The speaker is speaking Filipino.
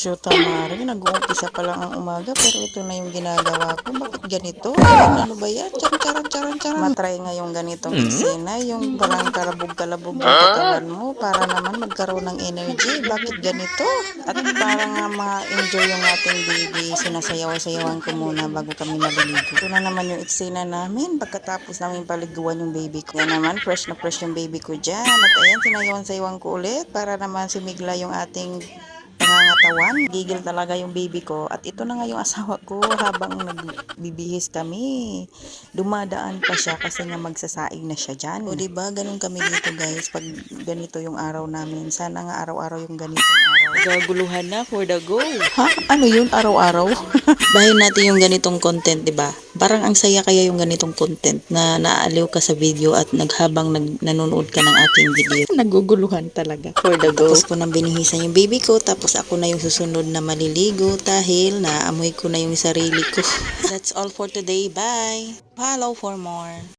Shoot mare, nag-uumpisa pa lang ang umaga pero ito na yung ginagawa ko. Bakit ganito? Ayan, ano ba yan? Charan, charan, charan, charan. Matry nga yung ganitong eksena, yung parang kalabog-kalabog yung katawan mo para naman magkaroon ng energy. Bakit ganito? At para nga ma-enjoy yung ating baby, sinasayaw-sayawan ko muna bago kami naliligo. Ito na naman yung eksena namin pagkatapos namin paliguan yung baby ko. Yan naman, fresh na fresh yung baby ko dyan. At ayan, sinayawan-sayawan ko ulit para naman sumigla yung ating pangangatawan. Gigil talaga yung baby ko. At ito na nga yung asawa ko habang nagbibihis kami. Dumadaan pa siya kasi nga magsasaing na siya dyan. O diba, ganun kami dito guys. Pag ganito yung araw namin. Sana nga araw-araw yung ganitong araw. Gaguluhan na for the go. Ha? Ano yun? Araw-araw? Bahin natin yung ganitong content, di ba? Parang ang saya kaya yung ganitong content na naaliw ka sa video at naghabang nag, nanonood ka ng ating video. Naguguluhan talaga. For the go. Tapos ko nang binihisan yung baby ko, tapos ako na yung susunod na maliligo dahil naamoy ko na yung sarili ko. That's all for today. Bye! Follow for more.